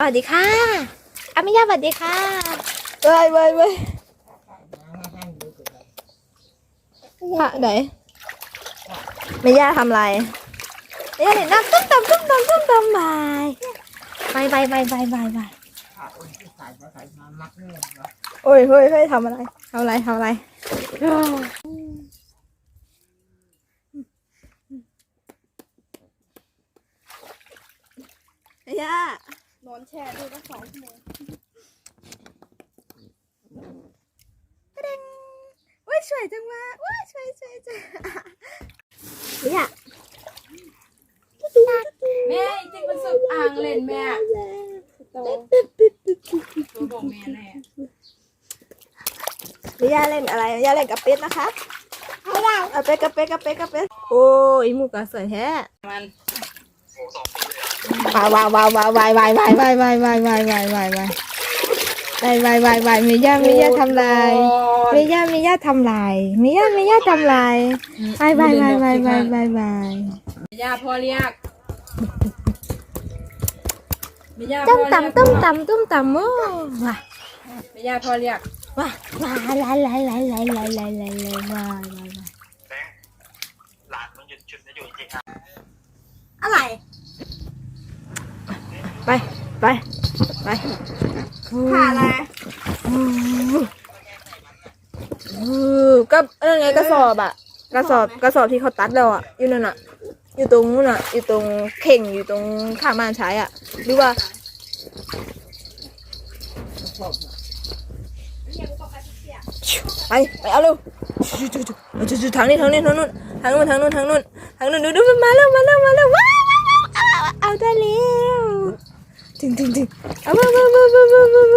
สวัสดีค่ะอามิยาสวัสดีค่ะเว้ยเว้ยเว้ยย่าไหนเมย่าทำอะไรเมย่าเห็นน้ำต้มตำต้มตำต้มตำบายบายบายบายบายบายบายโอ้ยเฮ้ยเฮ้ยทำอะไรทำอะไรทำอะไรเมย่า นอนแช่ดูตั้งสองชั่วโมงว้ยสวยจังวะว้ยสวยสวยจังเนี่ยแม่จริงมันสุดอ่างเล่นแม่ตัวบอกแม่แน่มิย่าเล่นอะไรย่าเล่นกับเป็ดนะคะเอาเป็ดกับเป็ดกับเป็ดกับเป็ดโอ้ยหมูกระสวยแท้มันว้าว ว้าวว้าวว้าวว้าวว้าวว้าวว้าวว้าวว้าวว้าวว้าวว้าวว้าวว้าวว้าวว้าวว้าวมิย่ามิย่าทำลายมิย่ามิย่าทำลายมิย่ามิย่าทำลายว้าวว้าวว้าวว้าวว้าวว้าวว้าวย่าพ่อเรียกไม่ย่าต้พ่มอเรียกตำต้มตำต้มตำโอ้ว้าไม่ย่าพ่อเรียกว้าว้าลายลายลายลายลายลายลายลายว้าวว้าวว้าวแบงค์หลานมันหยุดชุดจะอยู่จริงอะอะไร ไปไปไปผ่าอะไรก็เออไงกระสอบอะกระสอบกระสอบที่เขาตัดแล้วอะอยู่นั่นอะอยู่ตรงนู้นอะอยู่ตรงเข่งอยู่ตรงข้างบ้านใช้อะหรือว่าไปไปเอาเร็วจุ๊จุ๊จุ๊จุ๊จุ๊ทางนี้ทางนี้ทางนู้นทางนู้นทางนู้นทางนู้นทางนู้นดูดูมาแล้วมาแล้วมาแล้วว้าวว้าวว้าวเอาเอาได้แล้ว 停停停啊不不不不不不不